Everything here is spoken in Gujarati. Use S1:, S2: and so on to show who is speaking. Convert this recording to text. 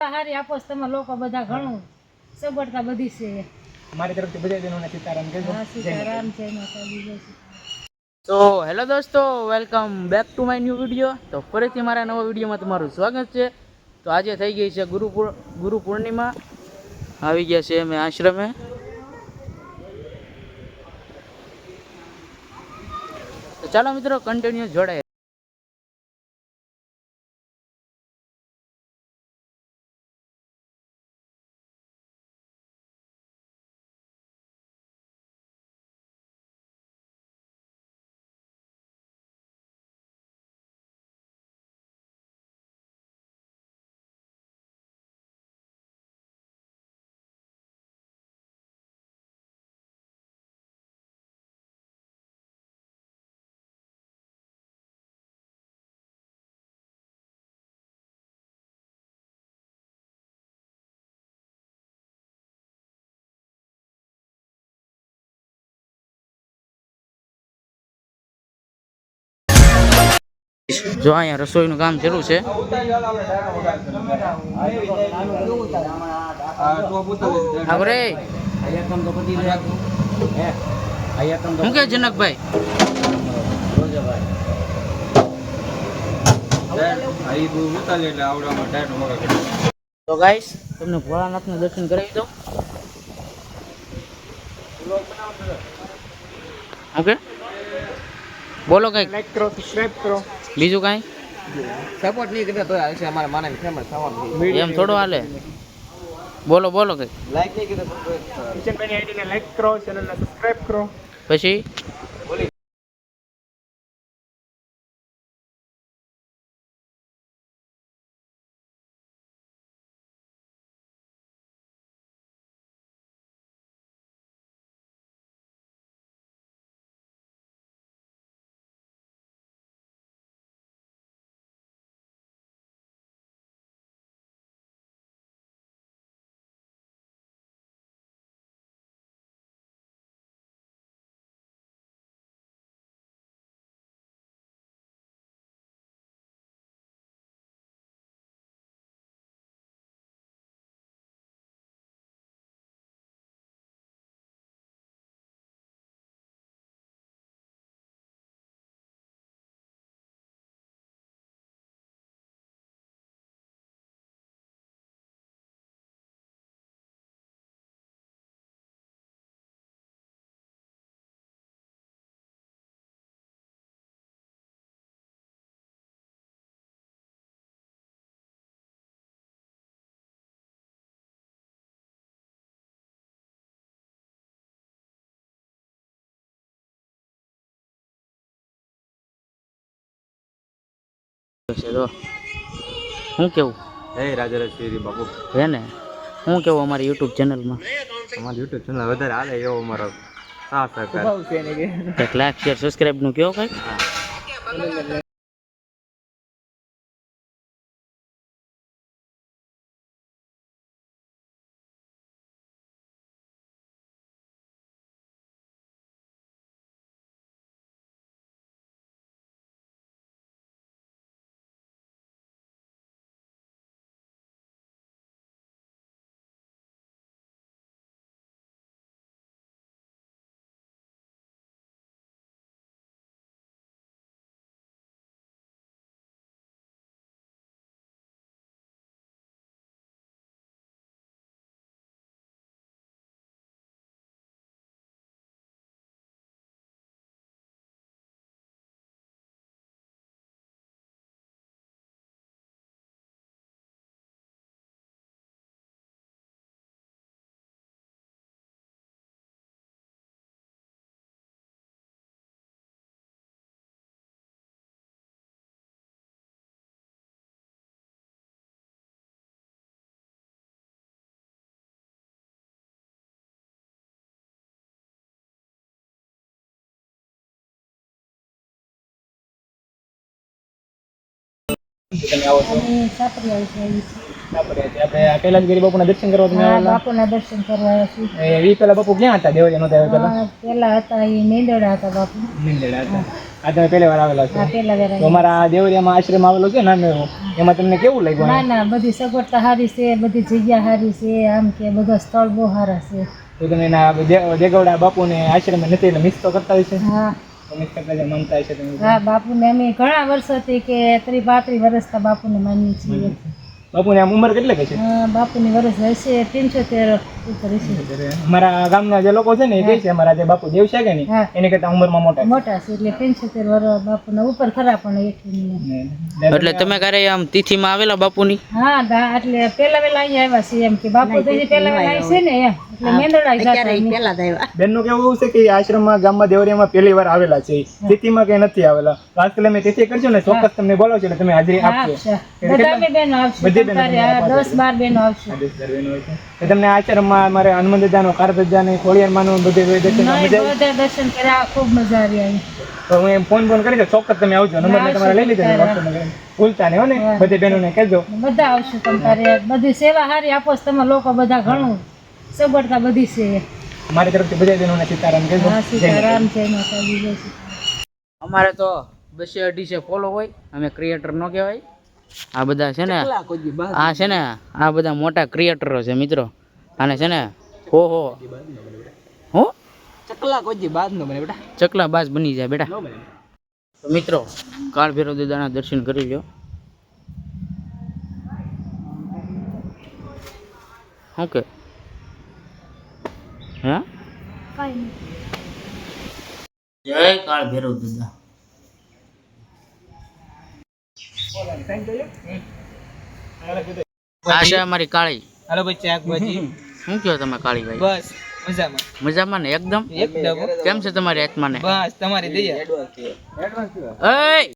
S1: હારી આપો તમે લોકો બધા ઘણું. સગવડતા બધી છે.
S2: મારી તરફથી બધા જણોને સીતારામ કહેજો.
S1: સીતારામ જય માતાજી જય
S3: તો હેલો દોસ્તો welcome back to my new video. તો ફરીથી મારા નવા વિડીયોમાં તમારું સ્વાગત છે. તો આજે થઈ ગઈ છે ગુરુ ગુરુ પૂર્ણિમા. આવી ગયા છે અમે આશ્રમે. તો ચાલો મિત્રો કન્ટિન્યુ જોડાય. જો અહીંયા રસોઈનું કામ શરૂ છે. શું કે જનકભાઈ? તો ગાઈસ તમને ભોળાનાથનું દર્શન કરાવી દઉં. ઓકે? બોલો કંઈક.
S2: લાઈક કરો સબસ્ક્રાઇબ કરો.
S3: બીજું કાંઈ?
S2: સપોર્ટ નહીં કરતા તો આવશે અમારા માને ફેમસ થવાનું
S3: એમ થોડું હાલે. બોલો બોલો કંઈ.
S2: લાઈક નહીં કરતા કિચનભાઈની આઈડીને લાઈક કરો ચેનલને સબસ્ક્રાઇબ કરો.
S3: પછી? છે તો. શું કેવું?
S4: હે રાજા શ્રી બાપુ.
S3: હે ને? શું કેવું અમારી યુટ્યુબ ચેનલમાં
S4: અમારી યુટ્યુબ ચેનલ વધારે હાલે એવો અમારો સાથ સહકાર.
S2: છે ને કે
S3: કંઈક? લાઈક શેર
S1: અમે આવી
S2: આપણે બાપુના દર્શન કરવા તમે આવેલા?
S1: બાપુના દર્શન કરવા આવ્યા છીએ.
S2: એ પેલા બાપુ ક્યાં હતા? દેવરિયા નહોતા પેલા
S1: પેલા હતા એ મેંદડા હતા બાપુ.
S2: નીંદેડા હતા. આ તમે પહેલી વાર આવેલા છો.
S1: હા પેલા
S2: તો અમારા દેવરિયામાં આશ્રમ આવેલો છે નાનો એવો એમાં તમને કેવું લાગ્યું
S1: ના ના બધી સગવડતા સારી છે બધી જગ્યા સારી છે આમ કે બધા સ્થળ બહુ સારા છે.
S2: તો તમે એના દે- દેગવડા બાપુને આશ્રમ નથી એટલે મિસ તો કરતા છે
S1: હા. હા બાપુને અમે ઘણા વર્ષોથી કે ત્રી પાંત્રીસ વર્ષથી બાપુને માનીએ છીએ.
S2: બાપુને આમ ઉંમર કેટલી છે?
S1: બાપુની વર્ષ હશે પિંચોતેર ઉપર હશે.
S2: અમારા ગામના જે લોકો છે ને એ કહે છે અમારા જે બાપુ દેવ છે કે નહીં એની કરતા ઉંમરમાં મોટા
S1: મોટા છે એટલે પિંચોતેર વર્ષ બાપુના ઉપર ખરા પણ
S3: એટલે તમે ક્યારે આમ તિથિમાં આવેલા બાપુની?
S1: હા દા- એટલે પેલા વેલા અહીંયા આવ્યા છે એમ કે બાપુ તો પેલા વેલા આવી છે ને એમ એટલે મેંદડા
S2: બેનનું કેવું છે કે આશ્રમમાં ગામમાં દેવરિયામાં પહેલી વાર આવેલા છે. તિથિમાં કે નથી આવેલા. આજકાલ અમે તિથિ કરજો ને ચોક્કસ તમને બોલાવજો એટલે તમે હાજરી આપજો.
S1: આવશે.
S2: બધી બહેનો
S1: દસ બાર બેનો આવશે
S2: આદેશ ધરવાનો હોય છે. તમને આશ્રમમાં અમારે હનુમાન દાદાનો કાર દાદાને ખોડિયારમાંનું બધે દર્શન
S1: કર્યા ખૂબ મજા આવી આવી
S2: તો હું એમ ફોન ફોન કરી ચોક્કસ તમે આવજો. નંબર તમારે લઈ લીધો. ભૂલતા નહીં હો ને બધી બહેનોને કહેજો.
S1: બધા આવશે તમારે બધી સેવા સારી આપો તમે લોકો બધા ઘણું. સગવડતા બધી છે.
S2: મારી તરફથી બધા બહેનોને સીતારામ કહેજો.
S1: સીતારામ જય માતાજી
S3: અમારે તો બસે અઢીસો ફોલો હોય. અમે ક્રિએટર ન કહેવાય. આ બધા છે ને આ છે ને આ બધા મોટા ક્રિએટરો છે મિત્રો. અને છે ને હો હો. હો?
S2: ચકલા કોઈ બાદ નો બને બેટા.
S3: ચકલા બાજ બની જાય બેટા. મિત્રો કાળ ભૈરવ દાદાના દર્શન કરી લ્યો. ઓકે હે? જય કાળ ભૈરવ દાદા. આ છે અમારી કાળી.
S2: હાલો ભાઈ ચાક ભાજી.
S3: શું કહો તમે કાળી ભાઈ?
S2: બસ મજામાં.
S3: મજામાં ને એકદમ?
S2: એકદમ.
S3: કેમ છે તમારી આત્માને?
S2: બસ તમારી દયા.
S3: એય